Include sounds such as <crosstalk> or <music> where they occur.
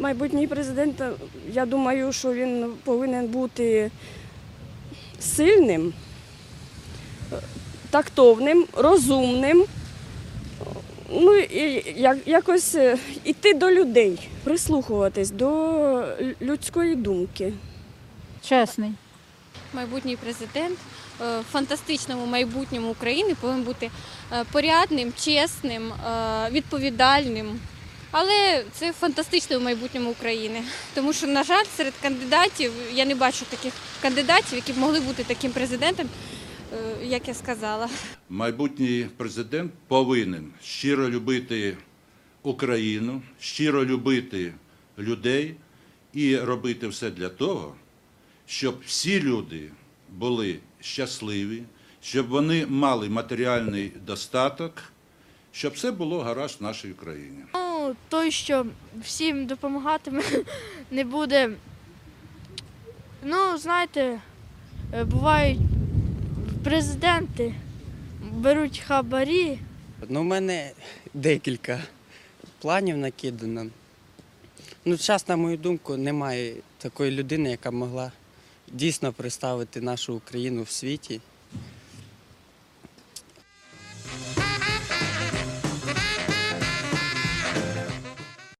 майбутній президент, я думаю, що він повинен бути сильним, тактовним, розумним. Ну і якось е, іти до людей, прислухуватись до людської думки. Чесний. майбутній президент е, в фантастичному майбутньому України повинен бути е, порядним, чесним, е, відповідальним. Але це фантастично в майбутньому України. Тому що, на жаль, серед кандидатів я не бачу таких кандидатів, які б могли бути таким президентом, е, як я сказала. Майбутній президент повинен щиро любити Україну, щиро любити людей і робити все для того, щоб всі люди були щасливі, щоб вони мали матеріальний достаток, щоб все було гаразд в нашій Україні. Той, що всім допомагатиме, <laughs> не буде. Ну, знаєте, е, бувають президенти беруть хабарі. Ну, у мене декілька планів накидано. Ну, зараз, на мою думку, немає такої людини, яка могла дійсно представити нашу Україну в світі